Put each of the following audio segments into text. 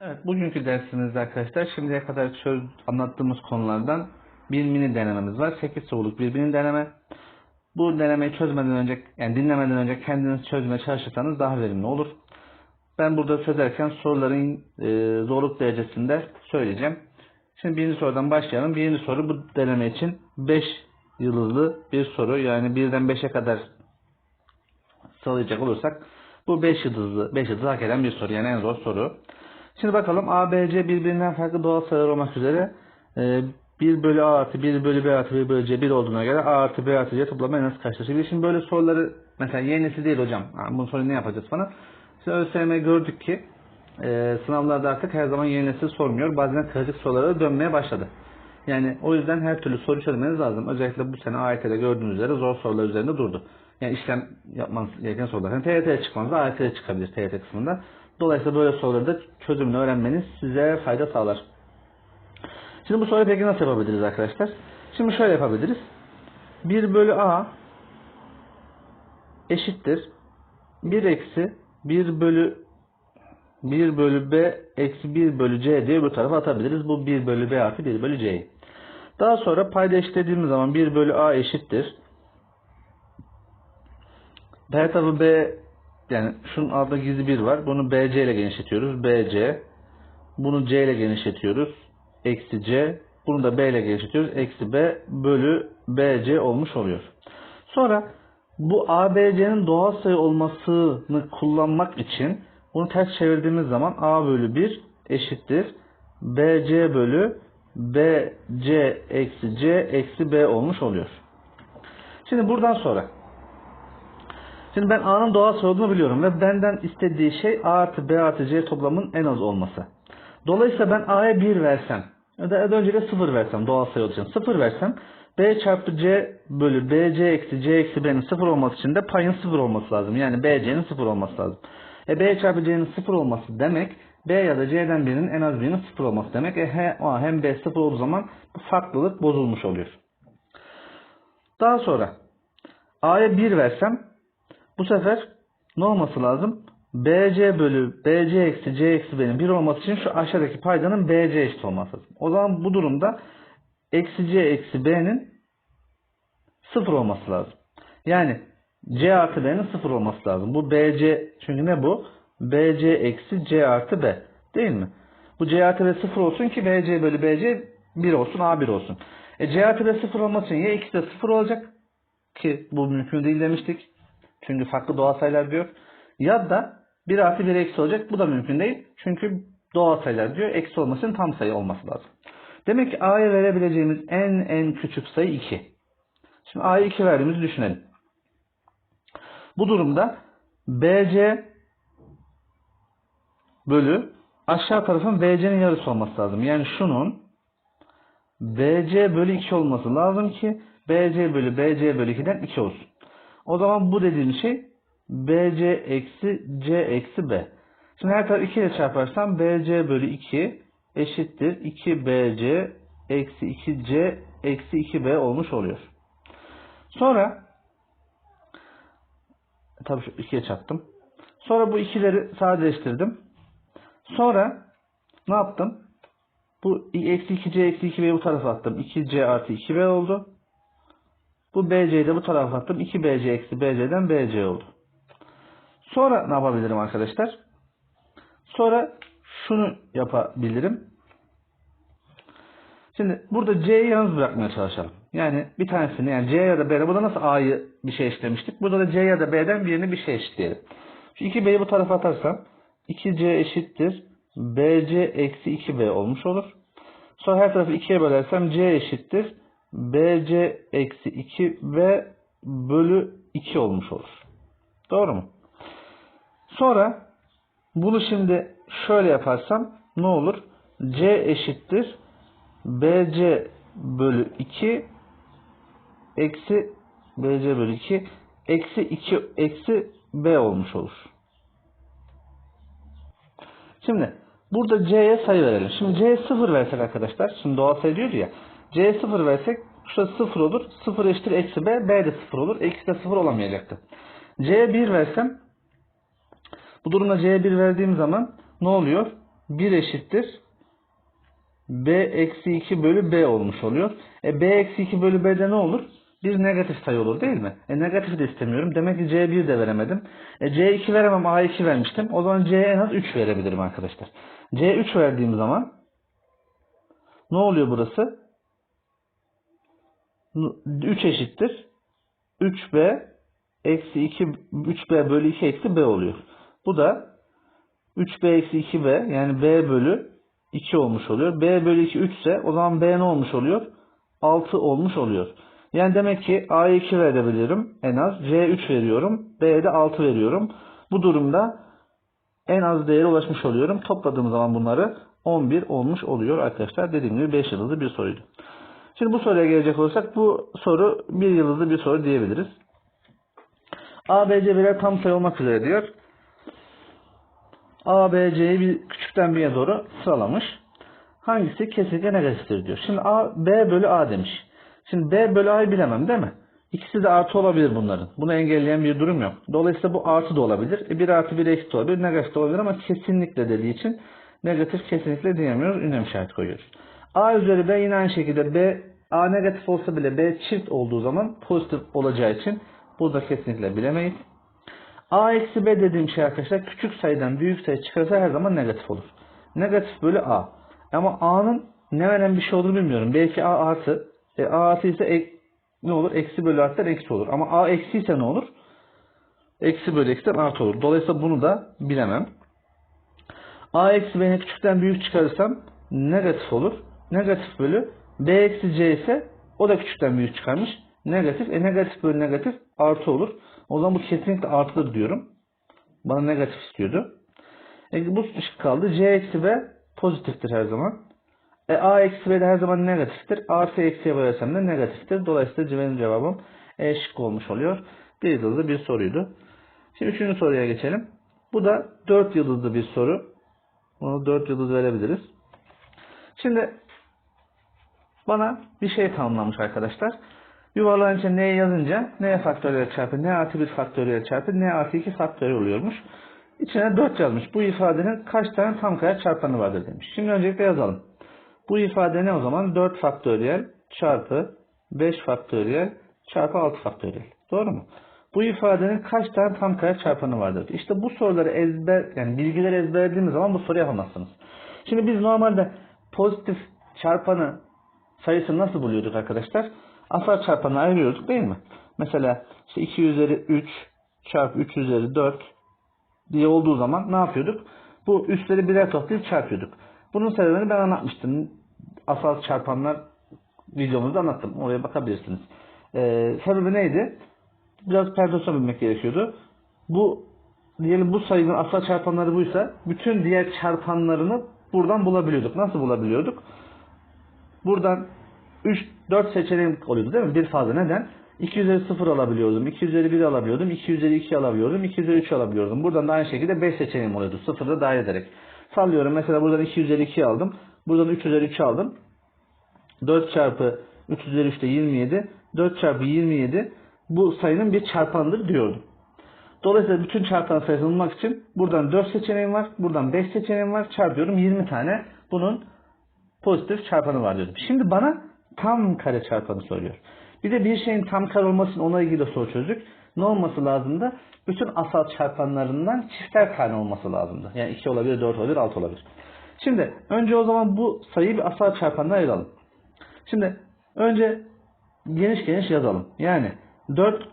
Evet, bugünkü dersimizde arkadaşlar şimdiye kadar çöz, anlattığımız konulardan bir mini denememiz var. 8 soruluk bir mini deneme. Bu denemeyi çözmeden önce, yani dinlemeden önce kendiniz çözmeye çalışırsanız daha verimli olur. Ben burada çözerken soruların e, zorluk derecesinde söyleyeceğim. Şimdi birinci sorudan başlayalım. Birinci soru bu deneme için 5 yıldızlı bir soru. Yani birden 5'e kadar sıralayacak olursak bu 5 yıldızlı, 5 yıldız hak eden bir soru. Yani en zor soru. Şimdi bakalım A, B, C birbirinden farklı doğal sayılar olmak üzere e, 1 bölü A artı 1 bölü B artı 1 bölü C 1 olduğuna göre A artı B artı C toplamı en az kaçtır? Şimdi, şimdi böyle soruları mesela yeni nesil değil hocam. Ha, bu soruyu ne yapacağız falan. Şimdi ÖSYM gördük ki e, sınavlarda artık her zaman yeni nesil sormuyor. Bazen klasik sorulara dönmeye başladı. Yani o yüzden her türlü soru çözmeniz lazım. Özellikle bu sene AYT'de gördüğünüz üzere zor sorular üzerinde durdu. Yani işlem yapmanız gereken sorular. Yani TYT'ye çıkmanızda AYT'ye çıkabilir TYT kısmında. Dolayısıyla böyle soruları da çözümünü öğrenmeniz size fayda sağlar. Şimdi bu soruyu peki nasıl yapabiliriz arkadaşlar? Şimdi şöyle yapabiliriz. 1 bölü A eşittir. 1 eksi 1 bölü 1 bölü B eksi 1 bölü C diye bu tarafa atabiliriz. Bu 1 bölü B artı 1 bölü C'yi. Daha sonra payda eşitlediğimiz zaman 1 bölü A eşittir. B tarafı B yani şunun altında gizli 1 var. Bunu BC ile genişletiyoruz. BC. Bunu C ile genişletiyoruz. Eksi C. Bunu da B ile genişletiyoruz. Eksi B bölü BC olmuş oluyor. Sonra bu ABC'nin doğal sayı olmasını kullanmak için bunu ters çevirdiğimiz zaman A bölü 1 eşittir. BC bölü BC eksi C eksi B olmuş oluyor. Şimdi buradan sonra Şimdi ben A'nın doğal sayı olduğunu biliyorum ve benden istediği şey A artı B artı C toplamının en az olması. Dolayısıyla ben A'ya 1 versem ya da öncelikle 0 versem doğal sayı olduğu için 0 versem B çarpı C bölü BC eksi C eksi B'nin 0 olması için de payın 0 olması lazım. Yani BC'nin 0 olması lazım. E B çarpı C'nin 0 olması demek B ya da C'den birinin en az birinin 0 olması demek. E he, A hem B 0 olduğu zaman bu farklılık bozulmuş oluyor. Daha sonra A'ya 1 versem bu sefer ne olması lazım? BC bölü BC eksi C eksi B'nin 1 olması için şu aşağıdaki paydanın BC eşit olması lazım. O zaman bu durumda eksi C eksi B'nin 0 olması lazım. Yani C artı B'nin 0 olması lazım. Bu BC çünkü ne bu? BC eksi C artı B. Değil mi? Bu C artı B 0 olsun ki BC bölü BC 1 olsun A1 olsun. E C artı B 0 olması için ya ikisi de 0 olacak ki bu mümkün değil demiştik. Çünkü farklı doğal sayılar diyor. Ya da 1 artı 1 eksi olacak. Bu da mümkün değil. Çünkü doğal sayılar diyor. Eksi olmasının tam sayı olması lazım. Demek ki A'ya verebileceğimiz en en küçük sayı 2. Şimdi A'ya 2 verdiğimizi düşünelim. Bu durumda BC bölü aşağı tarafın BC'nin yarısı olması lazım. Yani şunun BC bölü 2 olması lazım ki BC bölü BC bölü 2'den 2 olsun. O zaman bu dediğim şey BC eksi C eksi B. Şimdi her tarafı 2 ile çarparsam BC bölü 2 eşittir 2BC eksi 2C eksi 2B olmuş oluyor. Sonra tabii şu 2'ye çarptım. Sonra bu ikileri sadeleştirdim. Sonra ne yaptım? Bu eksi 2C eksi 2B'yi bu tarafa attım. 2C artı 2B oldu. Bu BC'yi de bu tarafa attım. 2BC eksi BC'den BC oldu. Sonra ne yapabilirim arkadaşlar? Sonra şunu yapabilirim. Şimdi burada C'yi yalnız bırakmaya çalışalım. Yani bir tanesini yani C ya da B'de burada nasıl A'yı bir şey eşitlemiştik. Burada da C ya da B'den birini bir şey eşitleyelim. Şu 2B'yi bu tarafa atarsam 2C eşittir. BC eksi 2B olmuş olur. Sonra her tarafı 2'ye bölersem C eşittir. BC eksi 2 ve bölü 2 olmuş olur. Doğru mu? Sonra bunu şimdi şöyle yaparsam ne olur? C eşittir. BC bölü 2 eksi BC bölü 2 eksi 2 eksi B olmuş olur. Şimdi burada C'ye sayı verelim. Şimdi C'ye 0 versek arkadaşlar. Şimdi doğal sayı diyordu ya. C'ye 0 versek şurası 0 olur. 0 eşittir eksi B. B de 0 olur. Eksi de 0 olamayacaktı. C'ye 1 versem bu durumda C'ye 1 verdiğim zaman ne oluyor? 1 eşittir b eksi 2 bölü b olmuş oluyor. E b eksi 2 bölü b'de ne olur? Bir negatif sayı olur değil mi? E negatifi de istemiyorum. Demek ki c1 de veremedim. E c2 veremem a2 vermiştim. O zaman c'ye en az 3 verebilirim arkadaşlar. c3 verdiğim zaman ne oluyor burası? 3 eşittir. 3b eksi 2 3b bölü 2 eksi b oluyor. Bu da 3b eksi 2b yani b bölü 2 olmuş oluyor. b bölü 2 3 ise o zaman b ne olmuş oluyor? 6 olmuş oluyor. Yani demek ki a'ya 2 verebilirim en az. c'ye 3 veriyorum. b'ye de 6 veriyorum. Bu durumda en az değere ulaşmış oluyorum. Topladığım zaman bunları 11 olmuş oluyor arkadaşlar. Dediğim gibi 5 yıldızlı bir soruydu. Şimdi bu soruya gelecek olursak bu soru 1 yıldızlı bir soru diyebiliriz. A, B, C birer tam sayı olmak üzere diyor. A, B, C'yi bir küçükten bir'e doğru sıralamış. Hangisi kesinlikle negatiftir diyor. Şimdi A, B bölü A demiş. Şimdi B bölü A'yı bilemem değil mi? İkisi de artı olabilir bunların. Bunu engelleyen bir durum yok. Dolayısıyla bu artı da olabilir. E, 1 artı 1 eksi de olabilir. Negatif de olabilir ama kesinlikle dediği için negatif kesinlikle diyemiyoruz. Ünlem işareti koyuyoruz. A üzeri B yine aynı şekilde B A negatif olsa bile B çift olduğu zaman pozitif olacağı için burada kesinlikle bilemeyiz. A eksi B dediğim şey arkadaşlar küçük sayıdan büyük sayı çıkarsa her zaman negatif olur. Negatif bölü A. Ama A'nın ne veren bir şey olduğunu bilmiyorum. Belki A artı. E, A artı ise ek, ne olur? Eksi bölü arttan eksi olur. Ama A eksi ise ne olur? Eksi bölü eksiden artı olur. Dolayısıyla bunu da bilemem. A eksi B'ni küçükten büyük çıkarırsam negatif olur. Negatif bölü B eksi C ise o da küçükten büyük çıkarmış. Negatif. E negatif bölü negatif artı olur. O zaman bu kesinlikle artıdır diyorum. Bana negatif istiyordu. E bu şık kaldı. C eksi B pozitiftir her zaman. E A eksi B de her zaman negatiftir. Artı eksiye bölersem de negatiftir. Dolayısıyla benim cevabım E şık olmuş oluyor. Bir yıldızlı bir soruydu. Şimdi üçüncü soruya geçelim. Bu da dört yıldızlı bir soru. Bunu dört yıldız verebiliriz. Şimdi bana bir şey tanımlamış arkadaşlar. Yuvarlağın içine n'ye yazınca n faktöriyel çarpı n artı 1 faktöriyel çarpı n artı 2 faktöriyel oluyormuş. İçine 4 yazmış. Bu ifadenin kaç tane tam kare çarpanı vardır demiş. Şimdi öncelikle yazalım. Bu ifade ne o zaman? 4 faktöriyel çarpı 5 faktöriyel çarpı 6 faktöriyel. Doğru mu? Bu ifadenin kaç tane tam kare çarpanı vardır? İşte bu soruları ezber, yani bilgileri ezberlediğimiz zaman bu soruyu yapamazsınız. Şimdi biz normalde pozitif çarpanı sayısını nasıl buluyorduk arkadaşlar? Asal çarpanı ayırıyorduk değil mi? Mesela işte 2 üzeri 3 çarpı 3 üzeri 4 diye olduğu zaman ne yapıyorduk? Bu üstleri birer toplayıp çarpıyorduk. Bunun sebebini ben anlatmıştım. Asal çarpanlar videomuzda anlattım. Oraya bakabilirsiniz. Ee, sebebi neydi? Biraz perdosyon bilmek gerekiyordu. Bu diyelim bu sayının asal çarpanları buysa bütün diğer çarpanlarını buradan bulabiliyorduk. Nasıl bulabiliyorduk? Buradan 3 4 seçeneğim oluyordu değil mi? Bir fazla neden? 2 üzeri 0 alabiliyordum. 2 üzeri 1 alabiliyordum. 2 üzeri 2 alabiliyordum. 2 üzeri 3 alabiliyordum. Buradan da aynı şekilde 5 seçeneğim oluyordu. 0'da dahil ederek. Sallıyorum. Mesela buradan 2 üzeri 2 aldım. Buradan 3 üzeri 3 aldım. 4 çarpı 3 üzeri 3 de 27. 4 çarpı 27 bu sayının bir çarpanıdır diyordum. Dolayısıyla bütün çarpan sayısını bulmak için buradan 4 seçeneğim var. Buradan 5 seçeneğim var. Çarpıyorum 20 tane. Bunun pozitif çarpanı var diyordum. Şimdi bana tam kare çarpanı soruyor. Bir de bir şeyin tam kare olmasının onunla ilgili de soru çözdük. Ne olması lazımdı? Bütün asal çarpanlarından çifter tane olması lazımdı. Yani 2 olabilir, 4 olabilir, 6 olabilir. Şimdi önce o zaman bu sayıyı bir asal çarpanına ayıralım. Şimdi önce geniş geniş yazalım. Yani 4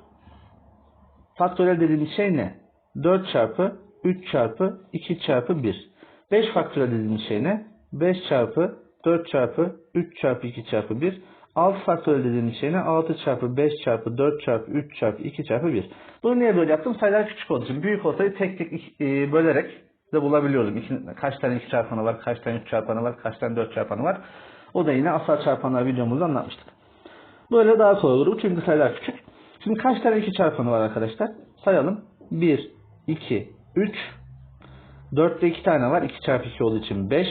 faktörel dediğimiz şey ne? 4 çarpı 3 çarpı 2 çarpı 1. 5 faktörel dediğimiz şey ne? 5 çarpı 4 çarpı 3 çarpı 2 çarpı 1. 6 faktörel dediğimiz şey ne? 6 çarpı 5 çarpı 4 çarpı 3 çarpı 2 çarpı 1. Bunu niye böyle yaptım? Sayılar küçük olduğu için. Büyük olsaydı tek tek e, bölerek de bulabiliyordum. Kaç tane 2 çarpanı var, kaç tane 3 çarpanı var, kaç tane 4 çarpanı var. O da yine asal çarpanlar videomuzda anlatmıştık. Böyle daha kolay olur. Çünkü sayılar küçük. Şimdi kaç tane 2 çarpanı var arkadaşlar? Sayalım. 1, 2, 3, 4'te 2 tane var. 2 çarpı 2 olduğu için 5,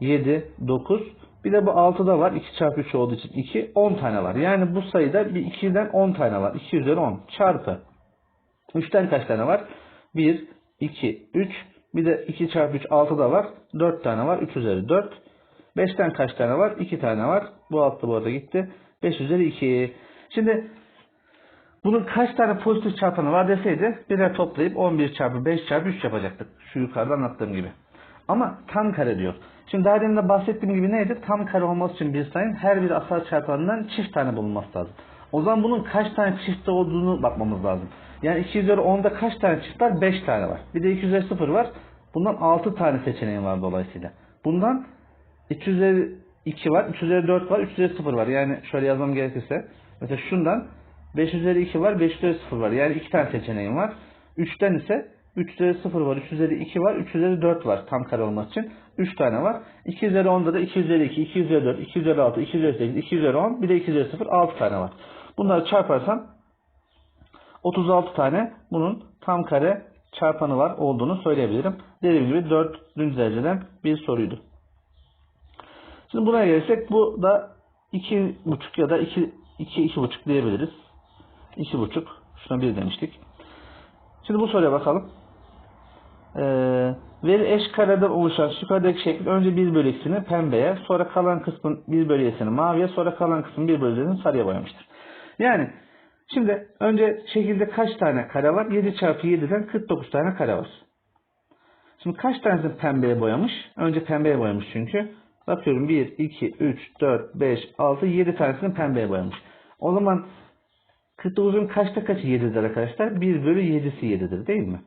7, 9. Bir de bu 6'da var. 2 çarpı 3 olduğu için 2. 10 tane var. Yani bu sayıda bir 2'den 10 tane var. 2 üzeri 10 çarpı. 3'ten kaç tane var? 1, 2, 3, Bir de 2 çarpı 3 6 da var. 4 tane var. 3 üzeri 4. 5'ten kaç tane var? 2 tane var. Bu altta bu arada gitti. 5 üzeri 2. Şimdi bunun kaç tane pozitif çarpanı var deseydi birer toplayıp 11 çarpı 5 çarpı 3 yapacaktık. Şu yukarıda anlattığım gibi. Ama tam kare diyor. Şimdi daha demin de bahsettiğim gibi neydi? Tam kare olması için bir sayının her bir asal çarpanından çift tane bulunması lazım. O zaman bunun kaç tane çift olduğunu bakmamız lazım. Yani 2 üzeri 10'da kaç tane çift var? 5 tane var. Bir de 2 üzeri 0 var. Bundan 6 tane seçeneğim var dolayısıyla. Bundan 3 üzeri 2 var, 3 üzeri 4 var, 3 üzeri 0 var. Yani şöyle yazmam gerekirse. Mesela şundan 5 üzeri 2 var, 5 üzeri 0 var. Yani 2 tane seçeneğim var. 3'ten ise 3 üzeri 0 var, 3 üzeri 2 var, 3 üzeri 4 var tam kare olması için. 3 tane var. 2 üzeri 10'da da 2 üzeri 2, 2 üzeri 4, 2 üzeri 6, 2 üzeri 8, 2 üzeri 10, bir de 2 üzeri 0, 6 tane var. Bunları çarparsam 36 tane bunun tam kare çarpanı var olduğunu söyleyebilirim. Dediğim gibi 4. dereceden bir soruydu. Şimdi buna gelirsek bu da 2,5 ya da 2 2 2,5 diyebiliriz. 2,5 şuna 1 demiştik. Şimdi bu soruya bakalım. Ee, veri eş kareden oluşan yukarıdaki şeklin önce 1 bölü x'ini pembeye, sonra kalan kısmın 1 bölü y'sini maviye, sonra kalan kısmın 1 bölü z'ini sarıya boyamıştır. Yani şimdi önce şekilde kaç tane kare var? 7 çarpı 7'den 49 tane kare var. Şimdi kaç tanesini pembeye boyamış? Önce pembeye boyamış çünkü. Bakıyorum 1, 2, 3, 4, 5, 6, 7 tanesini pembeye boyamış. O zaman 49'un kaçta kaçı 7'dir arkadaşlar? 1 bölü 7'si 7'dir değil mi?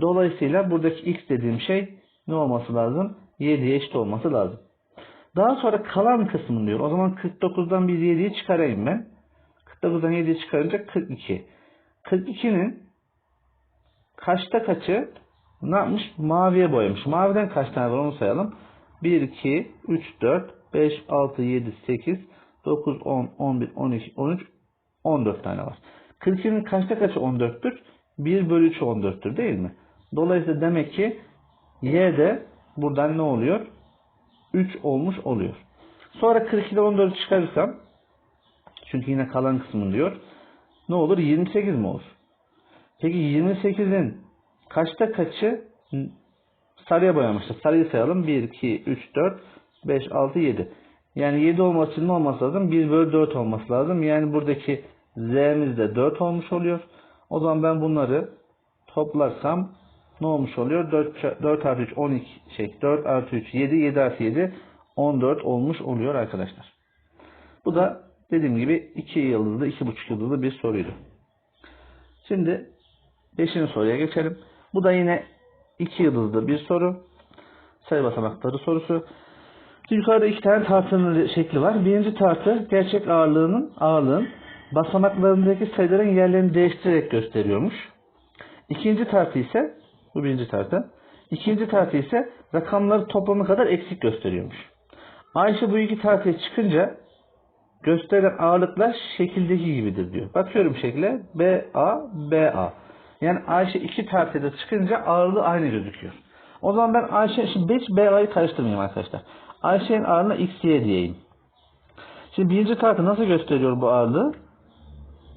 Dolayısıyla buradaki x dediğim şey ne olması lazım? 7'ye eşit olması lazım. Daha sonra kalan kısmını diyor. O zaman 49'dan biz 7'yi çıkarayım ben. 49'dan 7'yi çıkarınca 42. 42'nin kaçta kaçı ne yapmış? Maviye boyamış. Maviden kaç tane var onu sayalım. 1, 2, 3, 4, 5, 6, 7, 8, 9, 10, 11, 12, 13, 14 tane var. 42'nin kaçta kaçı 14'tür? 1 bölü 3 14'tür değil mi? Dolayısıyla demek ki y de buradan ne oluyor? 3 olmuş oluyor. Sonra 42'de 14'ü çıkarırsam çünkü yine kalan kısmı diyor. Ne olur? 28 mi olur? Peki 28'in kaçta kaçı sarıya boyamışlar? Sarıyı sayalım. 1, 2, 3, 4, 5, 6, 7. Yani 7 olması için ne olması lazım? 1 bölü 4 olması lazım. Yani buradaki z'miz de 4 olmuş oluyor. O zaman ben bunları toplarsam ne olmuş oluyor? 4, 4 artı 3 12 şey 4 artı 3 7 7 artı 7 14 olmuş oluyor arkadaşlar. Bu da dediğim gibi 2 yıldızlı 2,5 yıldızlı bir soruydu. Şimdi 5. soruya geçelim. Bu da yine 2 yıldızlı bir soru. Sayı basamakları sorusu. Şimdi yukarıda iki tane tartının şekli var. Birinci tartı gerçek ağırlığının ağırlığın basamaklarındaki sayıların yerlerini değiştirerek gösteriyormuş. İkinci tartı ise bu birinci tartı. İkinci tartı ise rakamları toplamı kadar eksik gösteriyormuş. Ayşe bu iki tartıya çıkınca gösterilen ağırlıklar şekildeki gibidir diyor. Bakıyorum şekle BA, BA. Yani Ayşe iki tartıda çıkınca ağırlığı aynı gözüküyor. O zaman ben Ayşe, şimdi 5 BA'yı karıştırmayayım arkadaşlar. Ayşe'nin ağırlığına XY diyeyim. Şimdi birinci tartı nasıl gösteriyor bu ağırlığı?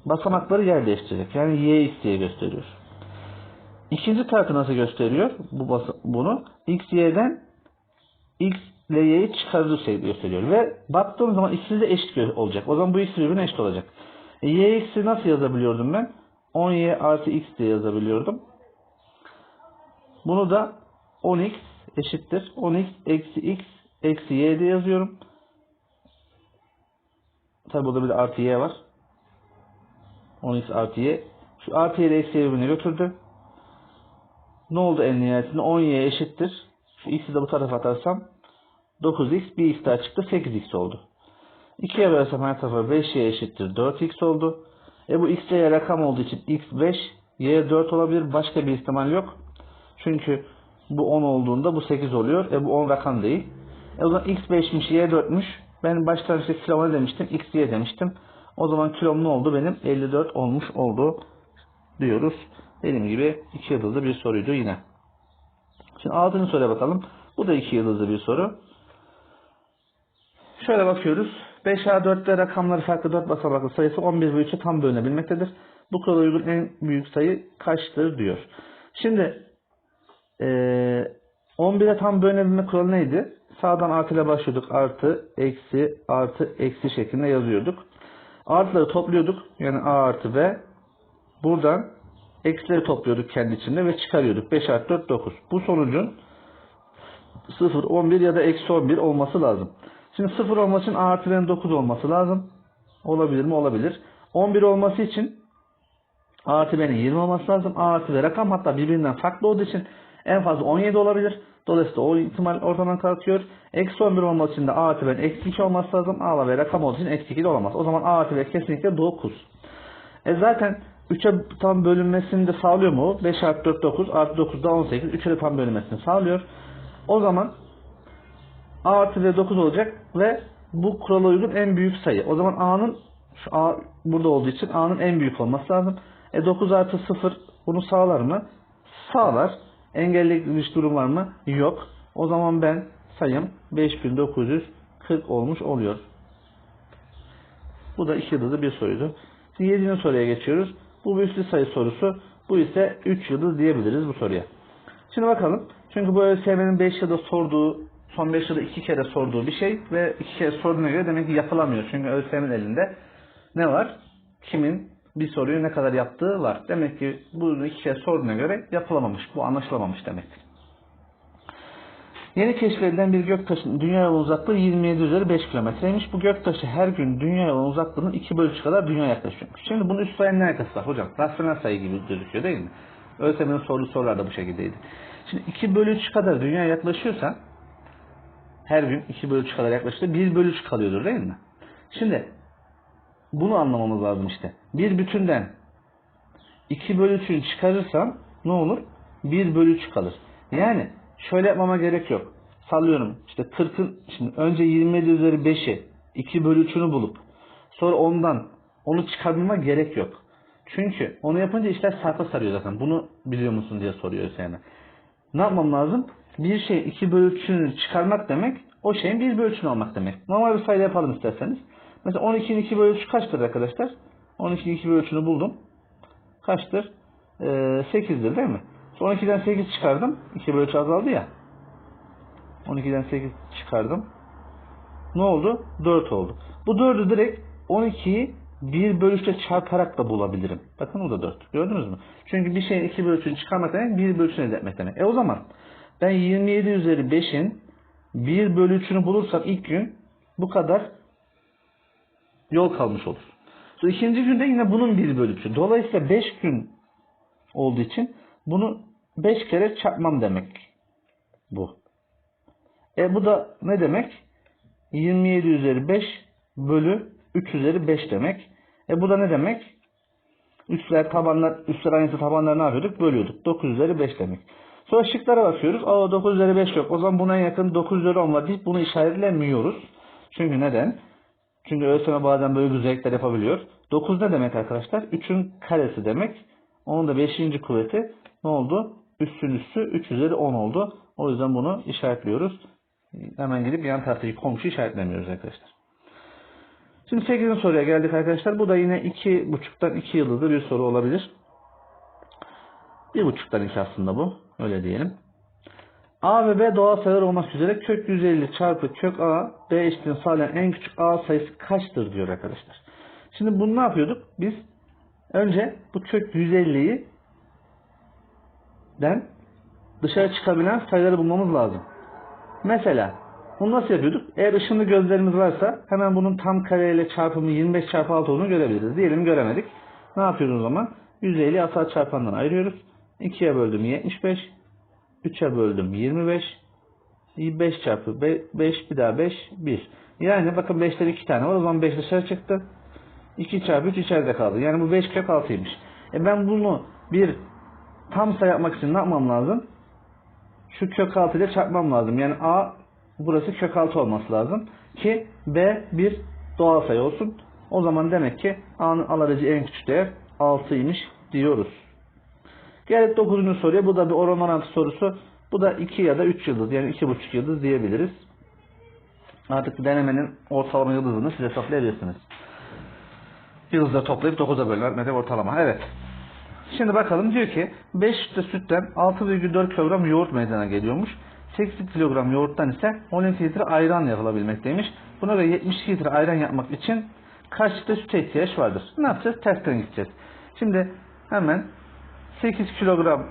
Basamakları yer değiştirecek. Yani YX diye gösteriyor. İkinci tartı nasıl gösteriyor bu bas bunu? XY'den X ile Y'yi çıkarırsa gösteriyor. Ve baktığım zaman ikisi de eşit olacak. O zaman bu ikisi birbirine eşit olacak. E, YX'i nasıl yazabiliyordum ben? 10Y artı X diye yazabiliyordum. Bunu da 10X eşittir. 10X eksi X eksi Y diye yazıyorum. Tabi burada bir de artı Y var. 10x artı y. Şu artı y ile eksi y birbirine götürdü. Ne oldu en nihayetinde? 10y eşittir. X'i de bu tarafa atarsam 9x bir x daha çıktı 8x oldu. 2'ye bölersem her tarafa 5y eşittir 4x oldu. E bu x y rakam olduğu için x 5 y 4 olabilir. Başka bir ihtimal yok. Çünkü bu 10 olduğunda bu 8 oluyor. E bu 10 rakam değil. E o zaman x 5'miş y 4'müş. Ben baştan işte kiloma demiştim. x y demiştim. O zaman kilom ne oldu? Benim 54 olmuş oldu diyoruz. Dediğim gibi 2 yıldızlı bir soruydu yine. Şimdi 6. soruya bakalım. Bu da 2 yıldızlı bir soru. Şöyle bakıyoruz. 5A 4'te rakamları farklı 4 basamaklı sayısı 11 bölü 3'e tam bölünebilmektedir. Bu kurala uygun en büyük sayı kaçtır diyor. Şimdi Ee, 11'e tam bölünebilme kuralı neydi? Sağdan artı ile başlıyorduk. Artı, eksi, artı, eksi şeklinde yazıyorduk. Artıları topluyorduk. Yani A artı B. Buradan eksileri topluyorduk kendi içinde ve çıkarıyorduk. 5 artı 4, 9. Bu sonucun 0, 11 ya da eksi 11 olması lazım. Şimdi 0 olması için A artı B'nin 9 olması lazım. Olabilir mi? Olabilir. 11 olması için A artı B'nin 20 olması lazım. A artı B rakam hatta birbirinden farklı olduğu için en fazla 17 olabilir. Dolayısıyla o ihtimal ortadan kalkıyor. Eksi 11 olması için de A artı B'nin eksi 2 olması lazım. A ve rakam olduğu için eksi 2 de olamaz. O zaman A artı B kesinlikle 9. E zaten 3'e tam bölünmesini de sağlıyor mu? 5 artı 4 9 artı 9 da 18. 3'e de tam bölünmesini sağlıyor. O zaman A artı B 9 olacak ve bu kurala uygun en büyük sayı. O zaman A'nın şu A burada olduğu için A'nın en büyük olması lazım. E 9 artı 0 bunu sağlar mı? Sağlar. Engelleyici durum var mı? Yok. O zaman ben sayım 5940 olmuş oluyor. Bu da iki yıldızlı bir soruydu. Şimdi 7. soruya geçiyoruz. Bu bir üslü sayı sorusu. Bu ise 3 yıldız diyebiliriz bu soruya. Şimdi bakalım. Çünkü bu ÖSYM'nin 5 yılda sorduğu, son 5 yılda 2 kere sorduğu bir şey ve 2 kere sorduğuna göre demek ki yapılamıyor. Çünkü ÖSYM'nin elinde ne var? Kimin bir soruyu ne kadar yaptığı var. Demek ki bunu iki kere sorduğuna göre yapılamamış. Bu anlaşılamamış demek. Yeni keşfedilen bir göktaşının dünya yolu uzaklığı 27 üzeri 5 kilometreymiş. Bu göktaşı her gün dünya yolu uzaklığının 2 bölü 3 kadar dünya yaklaşıyormuş. Şimdi bunun üst sayının ne alakası var hocam? Rasyonel sayı gibi gözüküyor değil mi? ÖSYM'nin sorduğu sorular da bu şekildeydi. Şimdi 2 bölü 3 kadar dünya yaklaşıyorsa her gün 2 bölü 3 kadar yaklaştı 1 bölü 3 kalıyordur değil mi? Şimdi bunu anlamamız lazım işte. Bir bütünden 2 bölü 3'ünü çıkarırsam ne olur? 1 bölü 3 kalır. Yani şöyle yapmama gerek yok. Sallıyorum işte 40'ın şimdi önce 27 üzeri 5'i 2 bölü 3'ünü bulup sonra ondan onu çıkarmama gerek yok. Çünkü onu yapınca işler sarpa sarıyor zaten. Bunu biliyor musun diye soruyor Hüseyin'e. Ne yapmam lazım? Bir şey 2 bölü 3'ünü çıkarmak demek o şeyin 1 bölü 3'ünü almak demek. Normal bir sayı yapalım isterseniz. Mesela 12'nin 2 bölü 3 kaçtır arkadaşlar? 12'nin 2 bölü 3'ünü buldum. Kaçtır? Ee, 8'dir değil mi? Sonra 12'den 8 çıkardım. 2 bölü 3 azaldı ya. 12'den 8 çıkardım. Ne oldu? 4 oldu. Bu 4'ü direkt 12'yi 1 bölü 3'te çarparak da bulabilirim. Bakın o da 4. Gördünüz mü? Çünkü bir şeyin 2 bölü 3'ünü çıkarmak demek 1 bölü 3'ünü elde etmek demek. E o zaman ben 27 üzeri 5'in 1 bölü 3'ünü bulursam ilk gün bu kadar yol kalmış olur. Sonra ikinci günde yine bunun 1 bölü 3'ü. Dolayısıyla 5 gün olduğu için bunu 5 kere çarpmam demek bu. E bu da ne demek? 27 üzeri 5 bölü 3 üzeri 5 demek. E bu da ne demek? Üstler tabanlar, üstler aynısı tabanlar ne yapıyorduk? Bölüyorduk. 9 üzeri 5 demek. Sonra şıklara bakıyoruz. Aa 9 üzeri 5 yok. O zaman buna yakın 9 üzeri 10 var deyip bunu işaretlemiyoruz. Çünkü neden? Çünkü ÖSYM bazen böyle güzellikler yapabiliyor. 9 ne demek arkadaşlar? 3'ün karesi demek. Onun da 5. kuvveti ne oldu? Üstün üstü 3 üzeri 10 oldu. O yüzden bunu işaretliyoruz. Hemen gidip yan taraftaki komşu işaretlemiyoruz arkadaşlar. Şimdi 8. soruya geldik arkadaşlar. Bu da yine 2.5'tan 2 yıldızlı bir soru olabilir. 1.5'tan 2 aslında bu. Öyle diyelim. A ve B doğal sayılar olmak üzere kök 150 çarpı kök A B eşitliğini sağlayan en küçük A sayısı kaçtır diyor arkadaşlar. Şimdi bunu ne yapıyorduk? Biz önce bu kök 150'yi den dışarı çıkabilen sayıları bulmamız lazım. Mesela bunu nasıl yapıyorduk? Eğer ışınlı gözlerimiz varsa hemen bunun tam kareyle çarpımı 25 çarpı 6 olduğunu görebiliriz. Diyelim göremedik. Ne yapıyoruz o zaman? 150 asal çarpandan ayırıyoruz. 2'ye böldüm 75. 3'e böldüm 25. 5 çarpı 5 bir daha 5 1. Yani bakın 5'ten 2 tane var. O zaman 5 dışarı çıktı. 2 çarpı 3 içeride kaldı. Yani bu 5 kök 6'ymış. E ben bunu bir tam sayı yapmak için ne yapmam lazım? Şu kök 6 ile çarpmam lazım. Yani A burası kök 6 olması lazım. Ki B bir doğal sayı olsun. O zaman demek ki A'nın alabileceği en küçük değer 6'ymış diyoruz. Geldik 9. soruya. Bu da bir oran orantı sorusu. Bu da 2 ya da 3 yıldız yani 2,5 yıldız diyebiliriz. Artık denemenin ortalama yıldızını siz hesaplayabilirsiniz. Yıldızları toplayıp 9'a bölmek ortalama. Evet. Şimdi bakalım diyor ki 5 litre sütten 6,4 kilogram yoğurt meydana geliyormuş. 8 kilogram yoğurttan ise 12 litre ayran yapılabilmekteymiş. Buna göre 72 litre ayran yapmak için kaç litre süte ihtiyaç vardır? Ne yapacağız? Tersten gideceğiz. Şimdi hemen 8 kilogram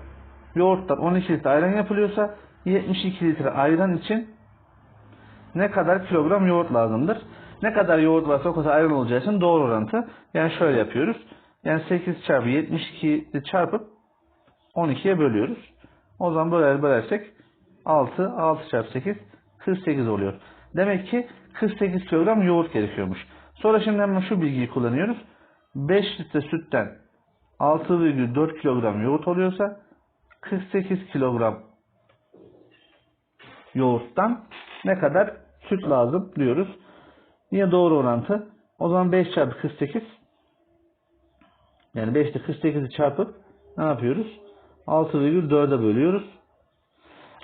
yoğurttan 12 litre ayran yapılıyorsa 72 litre ayran için ne kadar kilogram yoğurt lazımdır? Ne kadar yoğurt varsa o kadar ayran olacağı için doğru orantı. Yani şöyle yapıyoruz. Yani 8 çarpı 72 çarpıp 12'ye bölüyoruz. O zaman böler bölersek 6, 6 çarpı 8 48 oluyor. Demek ki 48 kilogram yoğurt gerekiyormuş. Sonra şimdi hemen şu bilgiyi kullanıyoruz. 5 litre sütten 6,4 kilogram yoğurt oluyorsa 48 kilogram yoğurttan ne kadar süt lazım diyoruz. Yine doğru orantı. O zaman 5 çarpı 48 yani 5 ile 48'i çarpıp ne yapıyoruz? 6,4'e bölüyoruz.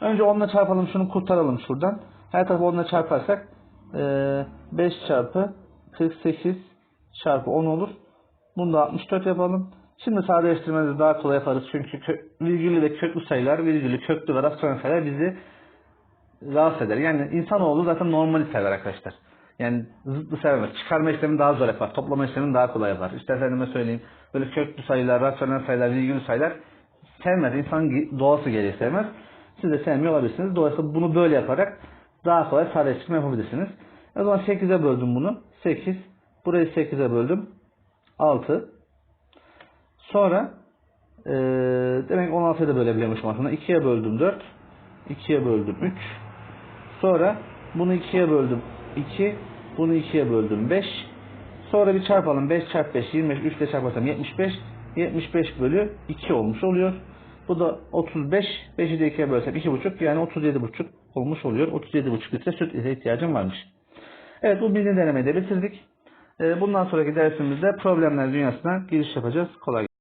Önce 10'la çarpalım şunu kurtaralım şuradan. Her tarafı 10'la çarparsak eee, 5 çarpı 48 çarpı 10 olur. Bunu da 64 yapalım. Şimdi sadeleştirmemizi daha kolay yaparız. Çünkü kö, virgüllü ve köklü sayılar, virgüllü, köklü ve rasyonel sayılar bizi rahatsız eder. Yani insanoğlu zaten normali sever arkadaşlar. Yani zıttı sevmez. Çıkarma işlemini daha zor yapar. Toplama işlemini daha kolay yapar. İşte efendime söyleyeyim. Böyle köklü sayılar, rasyonel sayılar, virgülü sayılar sevmez. İnsan doğası gereği sevmez. Siz de sevmiyor olabilirsiniz. Dolayısıyla bunu böyle yaparak daha kolay sadeleştirme yapabilirsiniz. O zaman 8'e böldüm bunu. 8. Burayı 8'e böldüm. 6. Sonra eee demek 16'ya da bölebiliyormuşum aslında. 2'ye böldüm 4. 2'ye böldüm 3. Sonra bunu 2'ye böldüm 2. Bunu 2'ye böldüm 5. Sonra bir çarpalım. 5 çarpı 5 25. 3 ile çarparsam 75. 75 bölü 2 olmuş oluyor. Bu da 35. 5'i de 2'ye bölsem 2,5 yani 37,5 olmuş oluyor. 37,5 litre süt ihtiyacım varmış. Evet bu birinci denemeyi de bitirdik. Ee, Bundan sonraki dersimizde problemler dünyasına giriş yapacağız. Kolay gelsin.